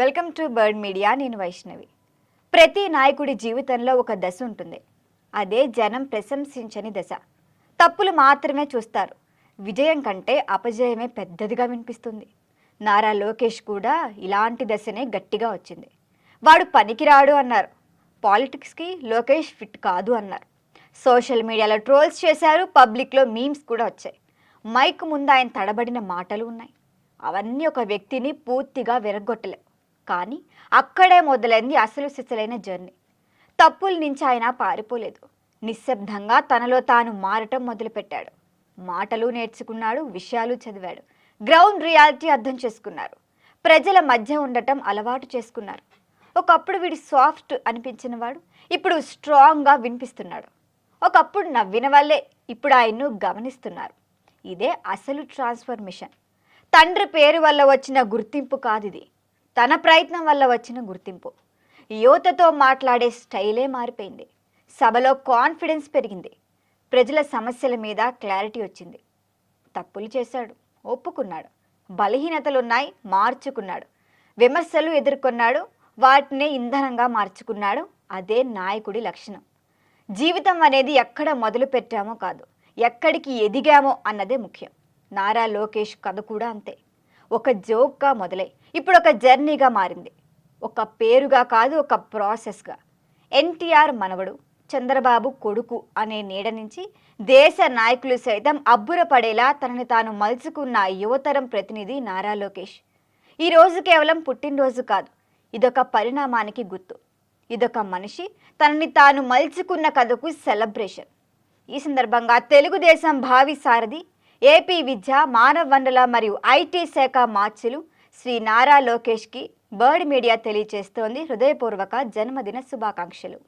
Welcome to bird media. నేను వైష్ణవి. ప్రతి నాయకుడి జీవితంలో ఒక దశ ఉంటుంది. అదే జనం ప్రశంసించని దశ. తప్పులు మాత్రమే చూస్తారు. విజయం కంటే అపజయమే పెద్దదిగా వినిపిస్తుంది. నారా లోకేష్ కూడా ఇలాంటి దశనే గట్టిగా వచ్చింది. వాడు పనికిరాడు అన్నారు. పాలిటిక్స్కి లోకేష్ ఫిట్ కాదు అన్నారు. సోషల్ మీడియాలో ట్రోల్స్ చేశారు. పబ్లిక్లో మీమ్స్ కూడా వచ్చాయి. మైక్ ముందు ఆయన తడబడిన మాటలు ఉన్నాయి. అవన్నీ ఒక వ్యక్తిని పూర్తిగా విరగొట్టలేవు కానీ అక్కడే మొదలైంది అసలు సిసలైన జర్నీ. తప్పుల నుంచి ఆయన పారిపోలేదు. నిశ్శబ్దంగా తనలో తాను మారటం మొదలుపెట్టాడు. మాటలు నేర్చుకున్నాడు విషయాలు చదివాడు. గ్రౌండ్ రియాలిటీ అర్థం చేసుకున్నారు. ప్రజల మధ్య ఉండటం అలవాటు చేసుకున్నారు. ఒకప్పుడు వీడి సాఫ్ట్ అనిపించిన వాడు ఇప్పుడు స్ట్రాంగ్గా వినిపిస్తున్నాడు. ఒకప్పుడు నవ్విన వాళ్ళే ఇప్పుడు ఆయన్ను గమనిస్తున్నారు. ఇదే అసలు ట్రాన్స్ఫర్మేషన్. తండ్రి పేరు వల్ల వచ్చిన గుర్తింపు కాదు ఇది తన ప్రయత్నం వల్ల వచ్చిన గుర్తింపు. యువతతో మాట్లాడే స్టైలే మారిపోయింది. సభలో కాన్ఫిడెన్స్ పెరిగింది. ప్రజల సమస్యల మీద క్లారిటీ వచ్చింది. తప్పులు చేశాడు. ఒప్పుకున్నాడు. బలహీనతలున్నాయి. మార్చుకున్నాడు. విమర్శలు ఎదుర్కొన్నాడు. వాటిని ఇంధనంగా మార్చుకున్నాడు. అదే నాయకుడి లక్షణం. జీవితం అనేది ఎక్కడ మొదలు పెట్టామో కాదు ఎక్కడికి ఎదిగామో అన్నదే ముఖ్యం. నారా లోకేష్ కథ కూడా అంతే. ఒక జోక్గా మొదలై ఇప్పుడు ఒక జర్నీగా మారింది. ఒక పేరుగా కాదు ఒక ప్రాసెస్గా. ఎన్టీఆర్ మనవడు చంద్రబాబు కొడుకు అనే నీడ నుంచి దేశ నాయకులు సైతం అబ్బురపడేలా తనని తాను మలుచుకున్న యువతరం ప్రతినిధి నారా లోకేష్. ఈ రోజు కేవలం పుట్టినరోజు కాదు ఇదొక పరిణామానికి గుర్తు. ఇదొక మనిషి తనని తాను మలుచుకున్న కథకు సెలబ్రేషన్. ఈ సందర్భంగా తెలుగుదేశం భావి సారథి ఏపీ విద్య మానవ వనరుల మరియు ఐటీ శాఖ మార్చులు శ్రీ నారా లోకేష్కి బర్డ్ మీడియా తెలియజేస్తోంది హృదయపూర్వక జన్మదిన శుభాకాంక్షలు.